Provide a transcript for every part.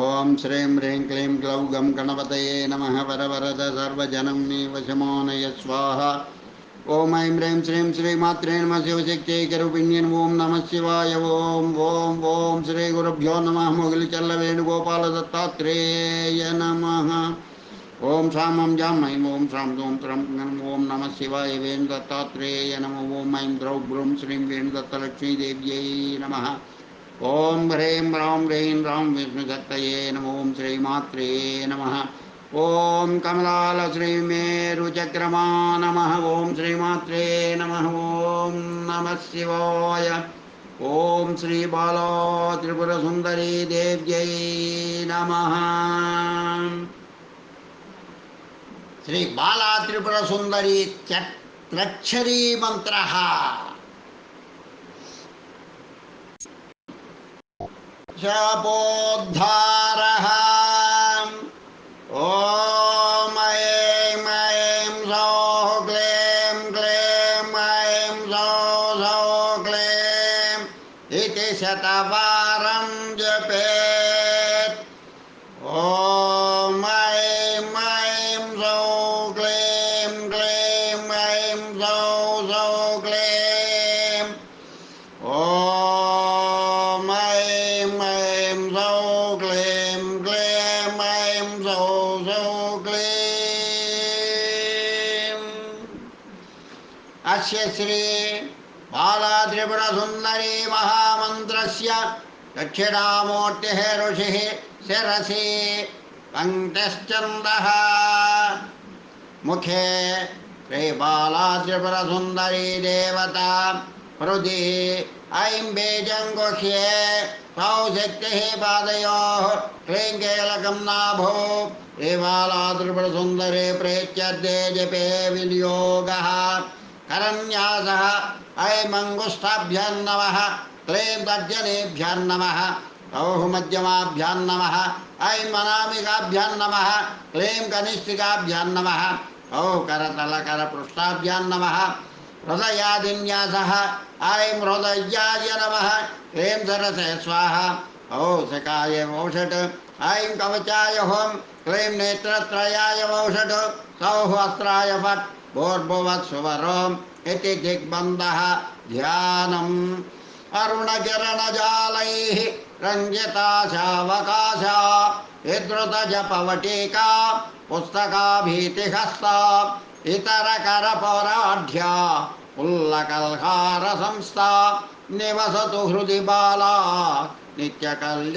ॐ श्रीं ह्रीं क्लीं ग्लौं गं गणपतये नमः वरवरद सर्वजनं मे वशमोनय स्वाहा। ॐ ऐं ह्रीं श्रीं श्रीमात्रे नमः शिवशक्त्यैकरूपिण्यन् ॐ नमः शिवाय ॐ ॐ ॐ श्रीगुरुभ्यो नमः मोगलिचल्लवेणुगोपालदत्तात्रेय नमः। ॐ सामं जां ऐं ॐ सां दों त्रं ॐ नमः शिवाय वेणुदत्तात्रेय नमः। ॐ ऐं द्रौ ब्रूं श्रीं वेणुदत्तलक्ष्मीदेव्यै नमः। ओम ह्रीं रौं ह्रीं ह्रौं विष्णुदत्तये नमो श्रीमात्रे नमः। ॐ कमलालश्रीमेरुचक्रमा नमः। ॐ श्रीमात्रे नमः। ॐ नमः शिवाय। ॐ श्रीबाला त्रिपुरसुन्दरी देव्यै नमः। श्रीबाला त्रिपुरसुन्दरी त्रक्षरी शापोद्धारः ॐ ऐं ऐं सौः क्लें क्लें ऐं सौः सौः क्लेम् इति शतवारं जपेत्। ॐ ऐं ऐं सौः क्लें क्लें श्री बालात्रिपुरसुन्दरी महामन्त्रस्य दक्षिणामूर्तिः ऋषिः शिरसि पङ्क्तिश्चन्दः मुखे श्रीबालात्रिपुरसुन्दरी देवता हृदि ऐं बीजं गुह्ये सौ शक्तिः पादयोः क्लीङ्केलकं नाभो। श्रीबालात्रिपुरसुन्दरे प्रेत्य जपे विनियोगः। करन्यासः ऐमङ्गुष्ठाभ्यां नमः औः मध्यमाभ्यां नमः ऐं अनामिकाभ्यां नमः क्लीं कनिष्ठिकाभ्यां नमः औः करतलकरपृष्ठाभ्यां नमः, हृदयादिन्यासः ऐं हृदयाय नमः क्लीं सरसे स्वाहा औ सकाय वौषट् कवचाय नेत्रत्रयाय अस्त्राय भूर्भुवत् सुवरोम् इति दिग्बन्धः ध्यानम्। अरुणकिरणजालैः रञ्जिताशावकाशा विद्रुतजपवटिका, पुस्तकाभीतिहस्ता, इतरकरपराढ्या, उल्लकल्हारसंस्था, निवसतु हृदि बाला, नित्यकल्याणशीला,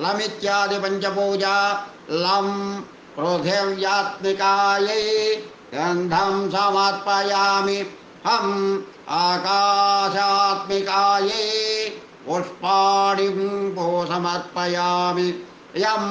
लमित्यादिपञ्चपूजा लं पृथिव्यात्मिकायै गन्धं समर्पयामि। हम् आकाशात्मिकायै पुष्पाणिं भो समर्पयामि यं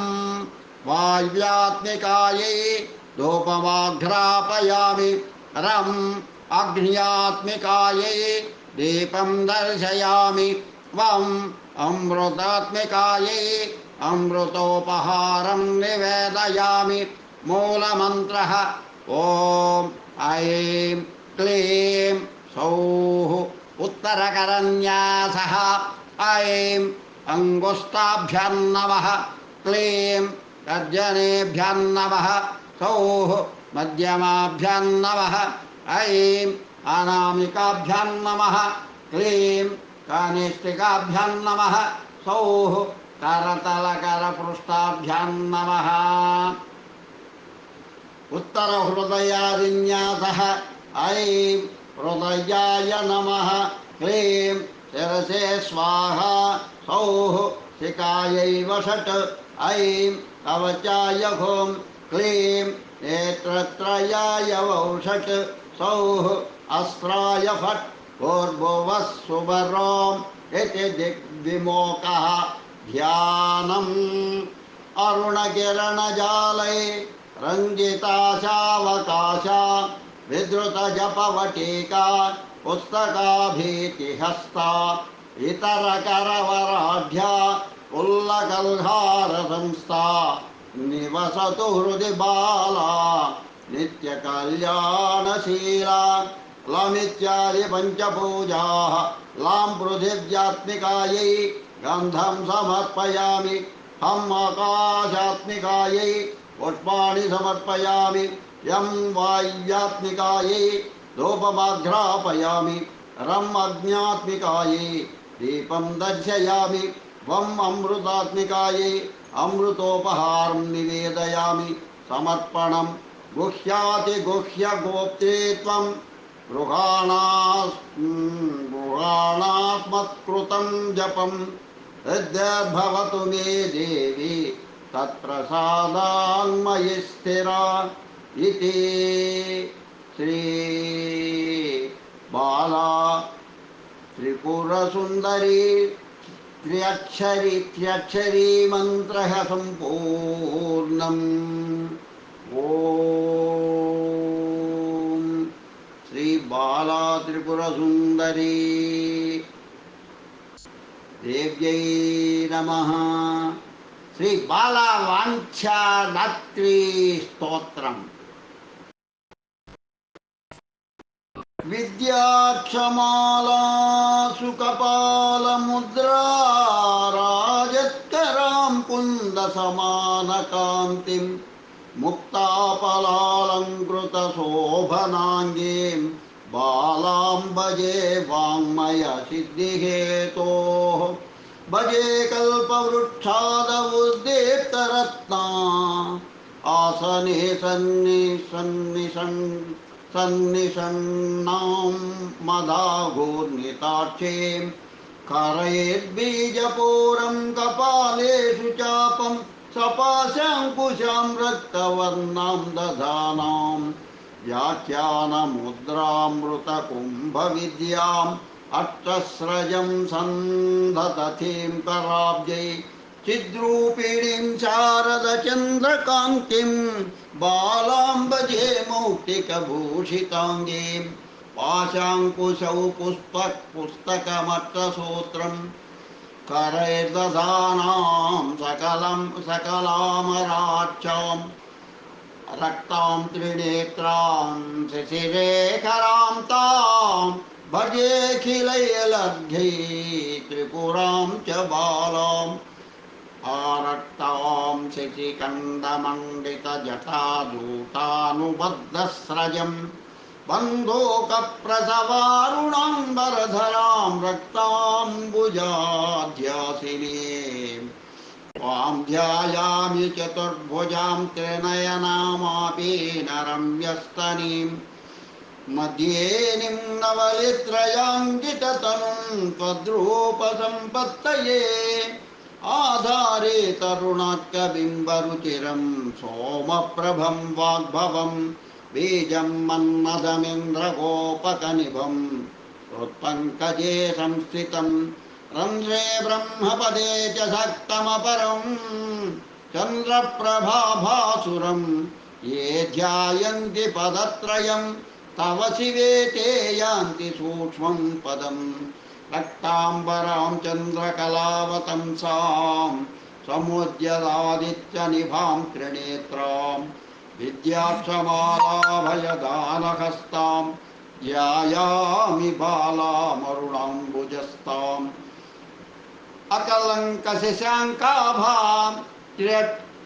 वायुव्यात्मिकायै धूपमाघ्रापयामि। रम् अग्न्यात्मिकायै दीपं दर्शयामि। वम् अमृतात्मिकायै अमृतोपहारं निवेदयामि मूलमन्त्रः। ॐ ऐं क्लीं सौः उत्तरकरन्यासः। ऐं अङ्गुष्ठाभ्यां नमः। क्लीं तर्जनेभ्यां नमः। सौः मध्यमाभ्यां नमः। ऐं अनामिकाभ्यां नमः। क्लीं कनिष्ठिकाभ्यां नमः। सौः करतलकरपृष्ठाभ्यां नमः उत्तरहृदयादिन्यासः, ऐं हृदयाय नमः, क्लीं शिरसे स्वाहा, सौः शिकायै वषट् ऐं कवचाय हों क्लीं नेत्रत्रयाय वौषट् सौः अस्त्राय फट्, भूर्भुवः सुवरोम् इति दिग्विमोकः। ध्यानम् अरुणकिरणजालै रञ्जिताशावकाशा विधृतजपवटिका पुस्तकाभीतिहस्ता इतरकरवराढ्या उल्लकल्हारसंस्था निवसतु हृदि बाला नित्यकल्याणशीला लमित्यादि पञ्चपूजाः लां पृथिव्यात्मिकायै गन्धं समर्पयामि। हम् आकाशात्मिकायै पुष्पाणि समर्पयामि। यं वाय्यात्मिकायै धूपमाघ्रापयामि। रम् अग्न्यात्मिकायै दीपं दर्शयामि। वम् अमृतात्मिकायै अमृतोपहारं निवेदयामि। समर्पणं गुह्यातिगुह्यगोप्त्रे त्वं गृहाणा गृहाणात्मत्कृतं जपं हृद्यर्भवतु मे देवी तत्प्रसादान्मयि स्थिरा इति श्री बाला त्रिपुरसुन्दरी त्र्यक्षरी त्र्यक्षरी मन्त्रः सम्पूर्णम् ॐ श्रीबाला त्रिपुरसुन्दरी देव्यै नमः। श्रीबालावाञ्छादात्री स्तोत्रम्। विद्याक्षमाला सुकपालमुद्रा राजत्करां कुन्दसमानकान्तिं मुक्तापलालङ्कृतशोभनाङ्गीं बालां भजे वाङ्मयसिद्धिहेतोः। भजे कल्पवृक्षादवुद्दीप्तरत्ना। आसने सन्नि सन्निसन् सन्निषण्णां मदाघूर्णिताक्षीं करयेद्बीजपूरं कपालेषु चापं सपाशाङ्कुशां रक्तवर्णां दधानां व्याख्यानमुद्रामृतकुम्भविद्याम् अष्टस्रजं सन्धतथीं कराब्जै चिद्रूपिणीं शारदचन्द्रकान्तिं बालां भजे मौक्तिकभूषिताङ्गीं पाशाङ्कुशौ पुष्पः पुस्तकमट्टसूत्रं करैर्दधानां सकलं सकलामराक्षां रक्तां त्रिनेत्रां शिशिरेखरां तां भजेऽखिलैलब्ध्यै त्रिपुरां च बालाम् आरक्तां शशिकन्दमण्डितजटादूतानुबद्धस्रजं बन्धोकप्रसवारुणाम्बरधरां रक्ताम्बुजाध्यासिनीम् त्वां ध्यायामि चतुर्भुजां त्रिनयनामापि नरम्यस्तनीम् मध्ये निम्नवलित्रयाङ्गिततनुं त्वद्रूपसम्पत्तये आधारे तरुणात्कबिम्बरुचिरं सोमप्रभं वाग्भवं, बीजं मन्मदमिन्द्रगोपकनिभं हृत्पङ्कजे संस्थितं रन्ध्रे ब्रह्मपदे च सक्तमपरं चन्द्रप्रभाभासुरं ये ध्यायन्ति पदत्रयं तव शिवे ते यान्ति सूक्ष्मं पदम्। रक्ताम्बरां चन्द्रकलावतंसां समुद्यदादित्यनिभां त्रिनेत्रां विद्याक्षमालाभयदानहस्तां ध्यायामि बालामरुणाम्बुजस्ताम्। अकलङ्कशशाङ्काभां त्र्य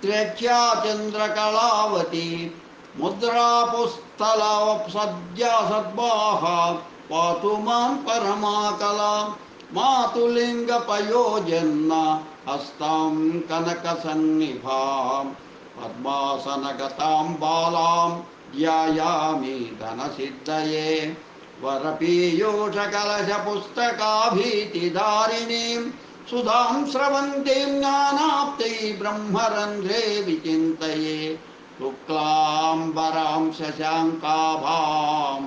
त्र्यख्या चन्द्रकलावती मुद्रापुस्तला सद्या सद्वाः पातु माँ परमाकला मातुलिङ्गपयोजन्न हस्तां कनकसन्निभां पद्मासनगतां बालां ध्यायामि धनसिद्धये वरपीयूषकलशपुस्तकाभीतिधारिणीं सुधां स्रवन्तीं ज्ञानाप्तै ब्रह्मरन्ध्रे विचिन्तये शुक्लाम्बरां शशाङ्काभां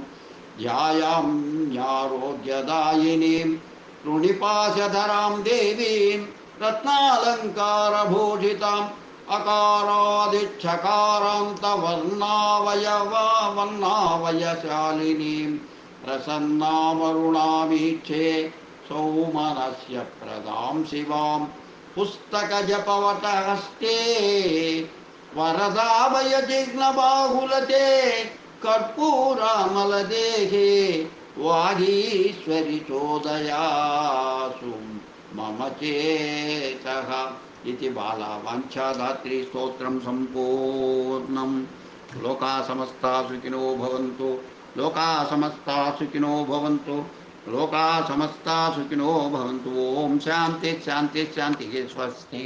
ध्यायाम्यारोग्यदायिनीं तृणिपाशधरां देवीं रत्नालङ्कारभूषिताम् अकारादिच्छकारान्तवर्णावयवावर्णावयशालिनीं प्रसन्नामरुणामीक्षे सौमनस्य प्रदां शिवां। पुस्तकजपवटहस्ते वरदाभयजिघ्नबाहुलते कर्पूरामलदेहे वागीश्वरि चोदयासु मम चेतः इति बालावाञ्छाधात्री स्तोत्रं सम्पूर्णम्। लोका समस्ता सुखिनो भवन्तु लोका समस्ता सुखिनो भवन्तु। लोका समस्ता सुखिनो भवन्तु ॐ शान्ति शान्ति शान्तिः स्वस्ति